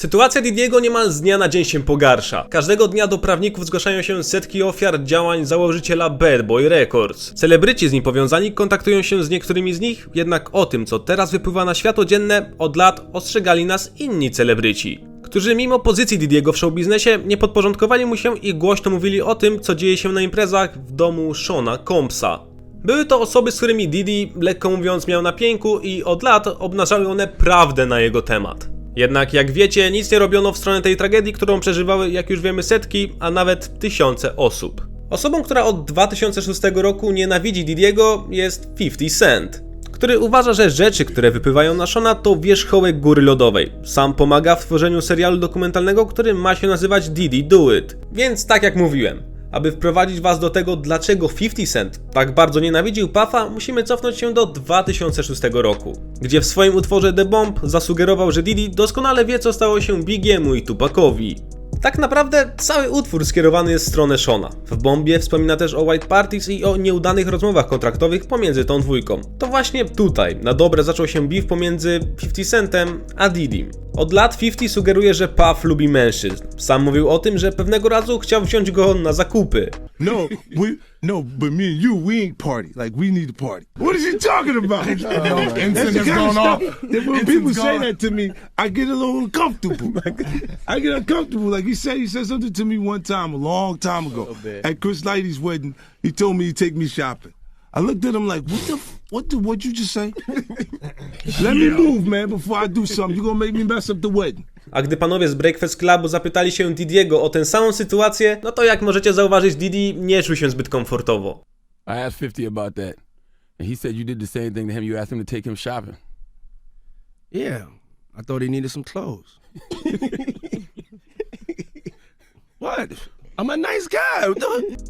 Sytuacja Didiego niemal z dnia na dzień się pogarsza. Każdego dnia do prawników zgłaszają się setki ofiar działań założyciela Bad Boy Records. Celebryci z nim powiązani kontaktują się z niektórymi z nich, jednak o tym, co teraz wypływa na światło dzienne, od lat ostrzegali nas inni celebryci. Którzy mimo pozycji Didiego w showbiznesie nie podporządkowali mu się i głośno mówili o tym, co dzieje się na imprezach w domu Shona Combsa. Były to osoby, z którymi Didi, lekko mówiąc, miał na pięku i od lat obnażały one prawdę na jego temat. Jednak jak wiecie, nic nie robiono w stronę tej tragedii, którą przeżywały, jak już wiemy, setki, a nawet tysiące osób. Osobą, która od 2006 roku nienawidzi Didiego jest 50 Cent, który uważa, że rzeczy, które wypływają na Shona to wierzchołek góry lodowej. Sam pomaga w tworzeniu serialu dokumentalnego, który ma się nazywać Didi Do It. Więc tak jak mówiłem, aby wprowadzić Was do tego, dlaczego 50 Cent tak bardzo nienawidził Puffa, musimy cofnąć się do 2006 roku, gdzie w swoim utworze The Bomb zasugerował, że Didi doskonale wie, co stało się Bigiemu i Tupacowi. Tak naprawdę cały utwór skierowany jest w stronę Shona. W Bombie wspomina też o White Parties i o nieudanych rozmowach kontraktowych pomiędzy tą dwójką. To właśnie tutaj na dobre zaczął się beef pomiędzy 50 Centem a Didim. Od lat 50 sugeruje, że Puff lubi mężczyzn. Sam mówił o tym, że pewnego razu chciał wziąć go na zakupy. No, we no, but me and you, we ain't party. Like we need to party. What is he talking about? That's the has kind of off. stuff that when people say that to me, I get a little uncomfortable. I get uncomfortable. Like he said, he said something to me one time, a long time ago, at Chris Lighty's wedding. He told me he'd take me shopping. I looked at him like, what the, f- what the, what you just say? Let me move, man, before I do something. You gonna make me mess up the wedding? A gdy panowie z Breakfast Clubu zapytali się Didiego o tę samą sytuację, no to jak możecie zauważyć, Didi nie czuł się zbyt komfortowo. I asked 50 about that, and he said you did the same thing to him. You asked him to take him shopping. Yeah, I thought he needed some clothes. I'm a nice guy.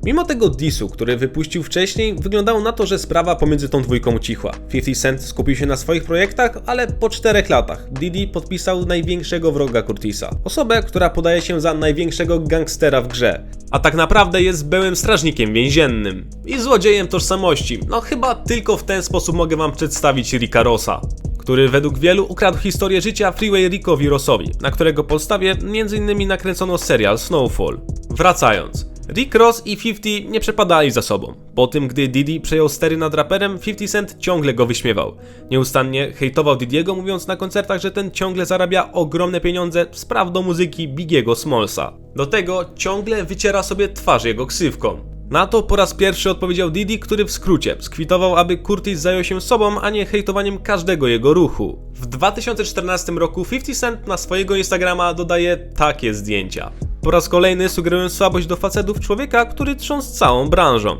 Mimo tego disu, który wypuścił wcześniej, wyglądało na to, że sprawa pomiędzy tą dwójką ucichła. 50 Cent skupił się na swoich projektach, ale po czterech latach Didi podpisał największego wroga Curtisa. Osobę, która podaje się za największego gangstera w grze. A tak naprawdę jest byłym strażnikiem więziennym. I złodziejem tożsamości. No chyba tylko w ten sposób mogę wam przedstawić Ricka Rossa który według wielu ukradł historię życia Freeway Rickowi Rossowi, na którego podstawie m.in. nakręcono serial Snowfall. Wracając. Rick Ross i 50 nie przepadali za sobą. Po tym, gdy Didi przejął stery nad raperem, 50 Cent ciągle go wyśmiewał. Nieustannie hejtował Didiego, mówiąc na koncertach, że ten ciągle zarabia ogromne pieniądze z praw do muzyki Bigiego Smallsa. Do tego ciągle wyciera sobie twarz jego ksywką. Na to po raz pierwszy odpowiedział Didi, który w skrócie skwitował, aby Curtis zajął się sobą, a nie hejtowaniem każdego jego ruchu. W 2014 roku 50 Cent na swojego Instagrama dodaje takie zdjęcia. Po raz kolejny sugerując słabość do facetów człowieka, który trząsł całą branżą.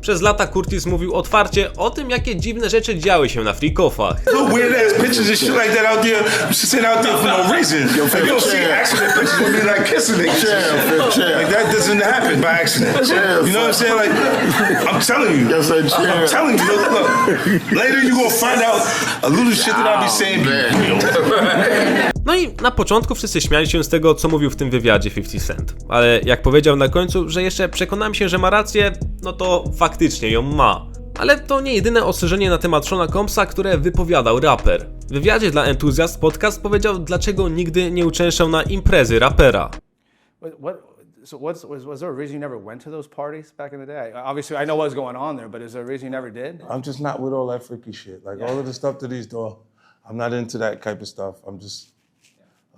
Przez lata Curtis mówił otwarcie o tym, jakie dziwne rzeczy działy się na freakoffach. No I na początku wszyscy śmiali się z tego, co mówił w tym wywiadzie 50 Cent. Ale jak powiedział na końcu, że jeszcze przekonałem się, że ma rację, no to faktycznie ją ma. Ale to nie jedyne ostrzeżenie na temat Shona Combsa, które wypowiadał raper. W wywiadzie dla Enthusiast podcast powiedział, dlaczego nigdy nie uczęszczał na imprezy rapera. So what's, was, was there a reason you never went to those parties back in the day? Obviously, I know what was going on there, but is there a reason you never did? I'm just not with all that freaky shit. Like all of the stuff that he's doing, I'm not into that type of stuff. I'm just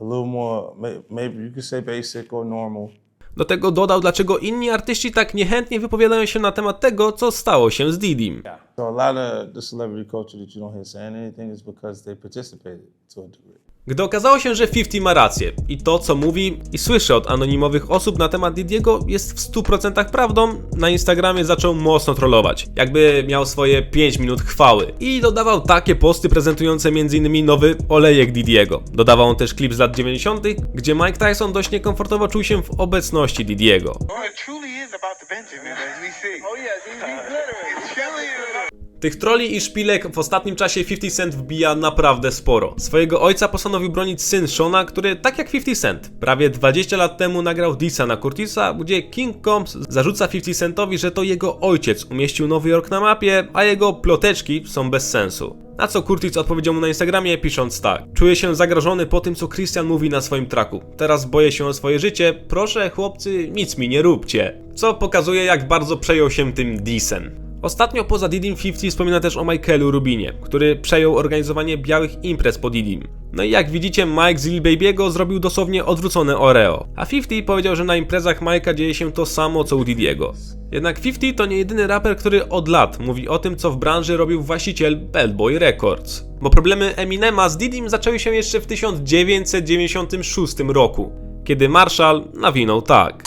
a little more, may- maybe you could say basic or normal. Do tego dodał, dlaczego inni artyści tak niechętnie wypowiadają się na temat tego, co stało się z Didim. So a lot of the celebrity culture that you don't hear saying anything is because they participated to a degree. Gdy okazało się, że 50 ma rację i to, co mówi i słyszy od anonimowych osób na temat Didiego jest w 100% prawdą, na Instagramie zaczął mocno trollować, jakby miał swoje 5 minut chwały. I dodawał takie posty prezentujące m.in. nowy olejek Didiego. Dodawał on też klip z lat 90., gdzie Mike Tyson dość niekomfortowo czuł się w obecności Didiego. Well, it truly is about the Benjamin, as we see. Oh, yes, he's, he's glittering. It's truly is about Tych troli i szpilek w ostatnim czasie 50 Cent wbija naprawdę sporo. Swojego ojca postanowił bronić syn Shona, który tak jak 50 Cent, prawie 20 lat temu nagrał dissa na Curtisa, gdzie King Combs zarzuca 50 Centowi, że to jego ojciec umieścił Nowy Jork na mapie, a jego ploteczki są bez sensu. Na co Curtis odpowiedział mu na Instagramie pisząc tak. Czuję się zagrożony po tym, co Christian mówi na swoim traku. Teraz boję się o swoje życie. Proszę, chłopcy, nic mi nie róbcie. Co pokazuje, jak bardzo przejął się tym dissem. Ostatnio poza Didim 50 wspomina też o Michaelu Rubinie, który przejął organizowanie białych imprez po Didim. No i jak widzicie, Mike z Lil Baby'ego zrobił dosłownie odwrócone Oreo. A 50 powiedział, że na imprezach Mike'a dzieje się to samo co u Didiego. Jednak 50 to nie jedyny raper, który od lat mówi o tym, co w branży robił właściciel Bad Boy Records. Bo problemy Eminema z Didim zaczęły się jeszcze w 1996 roku, kiedy Marshall nawinął tak.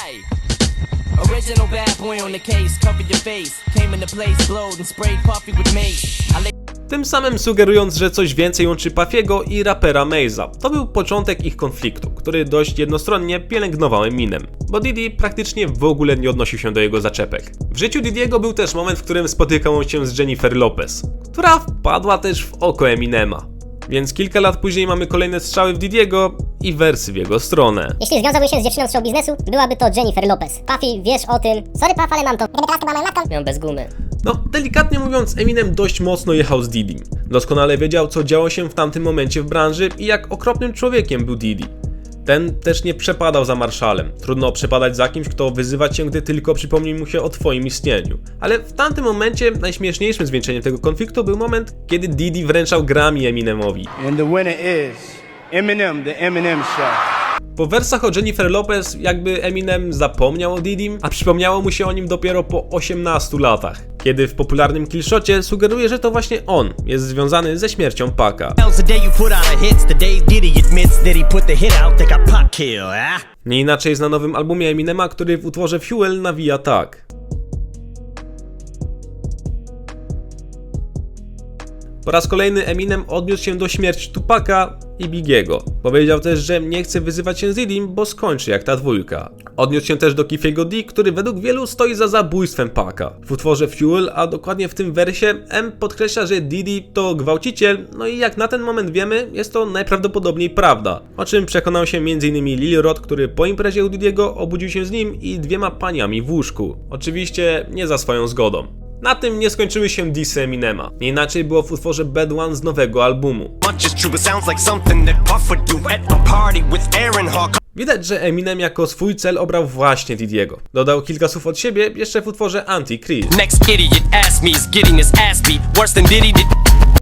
Original bad boy on the case, your face. Came into place, blowed and sprayed with mace. Tym samym sugerując, że coś więcej łączy Pafiego i rapera Maze'a. To był początek ich konfliktu, który dość jednostronnie pielęgnował Eminem, bo Diddy praktycznie w ogóle nie odnosił się do jego zaczepek. W życiu Didiego był też moment, w którym spotykał się z Jennifer Lopez, która wpadła też w oko Eminema. Więc kilka lat później mamy kolejne strzały w Didiego i wersy w jego stronę. Jeśli związałbym się z dziewczyną z show biznesu, byłaby to Jennifer Lopez. Puffy, wiesz o tym. Sorry Puff, ale mam to. Gdyby teraz była matka, miałem bez gumy. No, delikatnie mówiąc, Eminem dość mocno jechał z Diddy. Doskonale wiedział, co działo się w tamtym momencie w branży i jak okropnym człowiekiem był Diddy. Ten też nie przepadał za Marszalem. Trudno przepadać za kimś, kto wyzywa cię, gdy tylko przypomni mu się o twoim istnieniu. Ale w tamtym momencie najśmieszniejszym zwieńczeniem tego konfliktu był moment, kiedy Diddy wręczał Grammy Eminemowi. And the winner is Eminem, the Eminem Show. Po wersach o Jennifer Lopez jakby Eminem zapomniał o Didim, a przypomniało mu się o nim dopiero po 18 latach. Kiedy w popularnym Killshocie sugeruje, że to właśnie on jest związany ze śmiercią Paka. Ah? Nie inaczej jest na nowym albumie Eminema, który w utworze Fuel nawija tak. Po raz kolejny Eminem odniósł się do śmierci Tupaka i Bigiego. Powiedział też, że nie chce wyzywać się z Didim, bo skończy jak ta dwójka. Odniósł się też do Kifiego D, który według wielu stoi za zabójstwem Paka. W utworze Fuel, a dokładnie w tym wersie, M podkreśla, że Didi to gwałciciel, no i jak na ten moment wiemy, jest to najprawdopodobniej prawda. O czym przekonał się m.in. Lil Rod, który po imprezie u Didiego obudził się z nim i dwiema paniami w łóżku. Oczywiście nie za swoją zgodą. Na tym nie skończyły się disy Eminema. Nie inaczej było w utworze Bad One z nowego albumu. Widać, że Eminem jako swój cel obrał właśnie Didiego. Dodał kilka słów od siebie jeszcze w utworze did.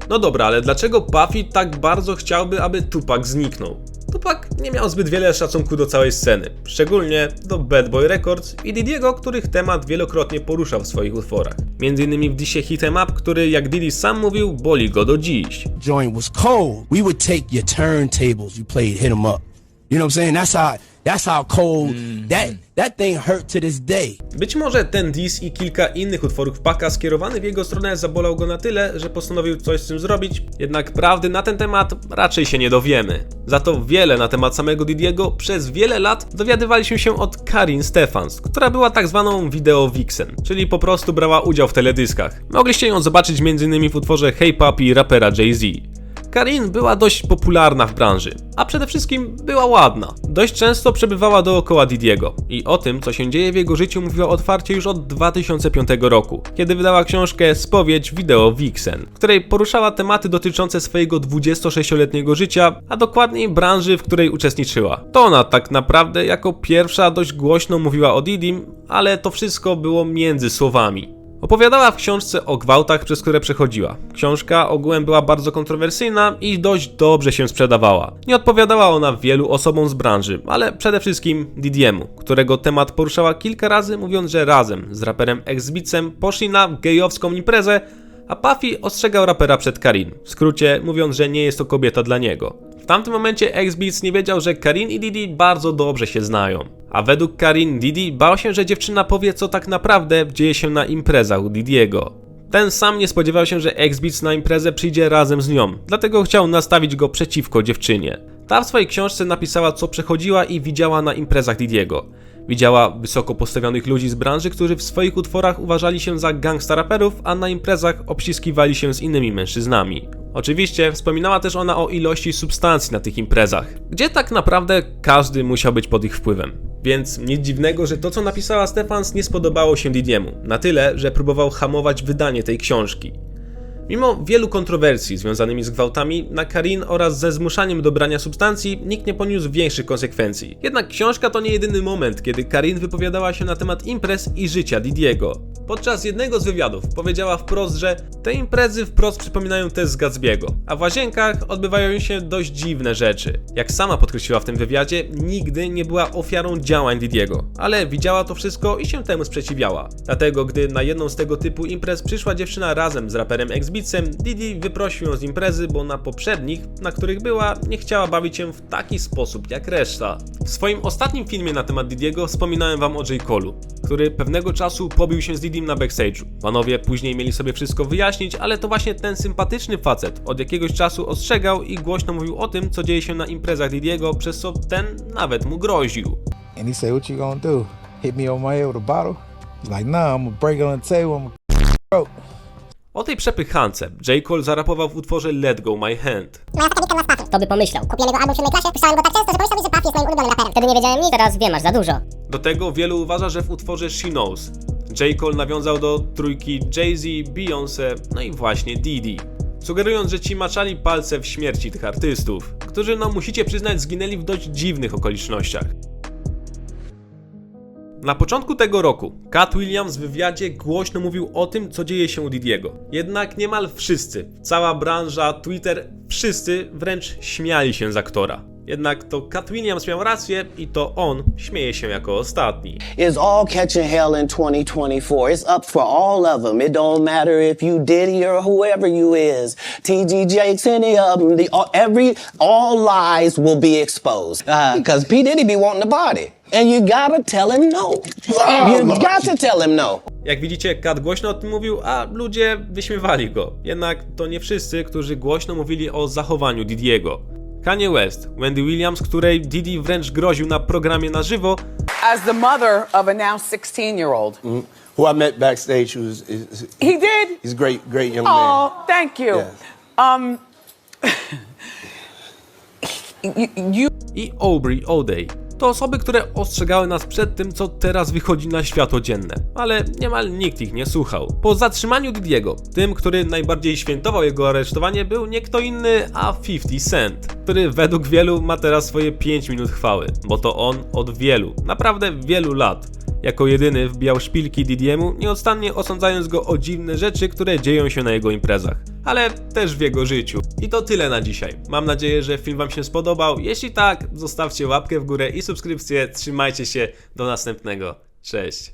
No dobra, ale dlaczego Puffy tak bardzo chciałby, aby Tupac zniknął? Tupac nie miał zbyt wiele szacunku do całej sceny, szczególnie do Bad Boy Records i Didiego, których temat wielokrotnie poruszał w swoich utworach. Między innymi w disie Hit 'em Up, który jak Diddy sam mówił, boli go do dziś. Joint was cold. We would take your turntables. You played hit 'em up. You know what I'm saying? That's how. That's how cold that that thing hurt to this day. Być może ten diss i kilka innych utworów Paka skierowany w jego stronę zabolał go na tyle, że postanowił coś z tym zrobić, jednak prawdy na ten temat raczej się nie dowiemy. Za to wiele na temat samego Didiego przez wiele lat dowiadywaliśmy się od Karin Stefans, która była tak zwaną wideo vixen, czyli po prostu brała udział w teledyskach. Mogliście ją zobaczyć m.in. w utworze Hey Papi rapera Jay-Z. Karin była dość popularna w branży, a przede wszystkim była ładna. Dość często przebywała dookoła Didiego i o tym, co się dzieje w jego życiu mówiła otwarcie już od 2005 roku, kiedy wydała książkę Spowiedź Wideo Vixen, w której poruszała tematy dotyczące swojego 26-letniego życia, a dokładniej branży, w której uczestniczyła. To ona tak naprawdę jako pierwsza dość głośno mówiła o Didim, ale to wszystko było między słowami. Opowiadała w książce o gwałtach, przez które przechodziła. Książka ogółem była bardzo kontrowersyjna i dość dobrze się sprzedawała. Nie odpowiadała ona wielu osobom z branży, ale przede wszystkim Didiemu, którego temat poruszała kilka razy, mówiąc, że razem z raperem Exbitsem poszli na gejowską imprezę, a Puffy ostrzegał rapera przed Karin, w skrócie mówiąc, że nie jest to kobieta dla niego. Tamtym momencie X-Beats nie wiedział, że Karin i Didi bardzo dobrze się znają. A według Karin, Didi bał się, że dziewczyna powie, co tak naprawdę dzieje się na imprezach u Didiego. Ten sam nie spodziewał się, że X-Beats na imprezę przyjdzie razem z nią, dlatego chciał nastawić go przeciwko dziewczynie. Ta w swojej książce napisała, co przechodziła i widziała na imprezach Didiego. Widziała wysoko postawionych ludzi z branży, którzy w swoich utworach uważali się za gangsta raperów, a na imprezach obściskiwali się z innymi mężczyznami. Oczywiście wspominała też ona o ilości substancji na tych imprezach, gdzie tak naprawdę każdy musiał być pod ich wpływem. Więc nic dziwnego, że to co napisała Stefans nie spodobało się Didiemu, na tyle, że próbował hamować wydanie tej książki. Mimo wielu kontrowersji związanymi z gwałtami na Karin oraz ze zmuszaniem do brania substancji, nikt nie poniósł większych konsekwencji. Jednak książka to nie jedyny moment, kiedy Karin wypowiadała się na temat imprez i życia Didiego. Podczas jednego z wywiadów powiedziała wprost, że te imprezy wprost przypominają te z Gatsby'ego, a w łazienkach odbywają się dość dziwne rzeczy. Jak sama podkreśliła w tym wywiadzie, nigdy nie była ofiarą działań Didiego, ale widziała to wszystko i się temu sprzeciwiała. Dlatego, gdy na jedną z tego typu imprez przyszła dziewczyna razem z raperem Exbitsem, Didi wyprosił ją z imprezy, bo na poprzednich, na których była, nie chciała bawić się w taki sposób jak reszta. W swoim ostatnim filmie na temat Didiego wspominałem wam o J. Colu, który pewnego czasu pobił się z Didim na backstage'u. Panowie później mieli sobie wszystko wyjaśnić, ale to właśnie ten sympatyczny facet od jakiegoś czasu ostrzegał i głośno mówił o tym, co dzieje się na imprezach Didiego, przez co ten nawet mu groził. And he said, What you gonna do? Hit me on my head with a bottle? He's like, Nah, I'm gonna break it on the table. I'm gonna throat. O tej przepychance J. Cole zarapował w utworze Let Go My Hand. Kto by pomyślał? Kupiłem jego album w siódmej klasie, słyszałem go tak często, że pomyślałem, że Puffy jest moim ulubionym raperem. Wtedy nie wiedziałem nic, teraz wiem, masz za dużo. Do tego wielu uważa, że w utworze She Knows J. Cole nawiązał do trójki Jay-Z, Beyoncé, no i właśnie Didi. Sugerując, że ci maczali palce w śmierci tych artystów, którzy no musicie przyznać zginęli w dość dziwnych okolicznościach. Na początku tego roku Cat Williams w wywiadzie głośno mówił o tym, co dzieje się u Didiego. Jednak niemal wszyscy, cała branża, Twitter, wszyscy wręcz śmiali się z aktora. Jednak to Cat Williams miał rację i to on śmieje się jako ostatni. is all catching hell in 2024. It's up for all of them. It don't matter if you Diddy or whoever you is. TG Jakes, any of them. The, every, all lies will be exposed. Because P. Diddy be wanting the body. And you gotta tell him no. You got to tell him no. Jak widzicie, Kat głośno o tym mówił, a ludzie wyśmiewali go. Jednak to nie wszyscy, którzy głośno mówili o zachowaniu Didiego. Kanye West, Wendy Williams, której Didi wręcz groził na programie na żywo, as the mother of a now 16 year old. Who I met backstage, who was is, He did? he's a great, great young man. Oh, thank you. Yes. Um, you, you i Aubrey O'Day. To osoby, które ostrzegały nas przed tym, co teraz wychodzi na światło dzienne, ale niemal nikt ich nie słuchał. Po zatrzymaniu Didiego, tym, który najbardziej świętował jego aresztowanie, był nie kto inny, a 50 Cent, który według wielu ma teraz swoje 5 minut chwały, bo to on od wielu, naprawdę wielu lat, jako jedyny wbijał szpilki Didiemu, nieustannie osądzając go o dziwne rzeczy, które dzieją się na jego imprezach, ale też w jego życiu. I to tyle na dzisiaj. Mam nadzieję, że film Wam się spodobał. Jeśli tak, zostawcie łapkę w górę i subskrypcję. Trzymajcie się. Do następnego. Cześć.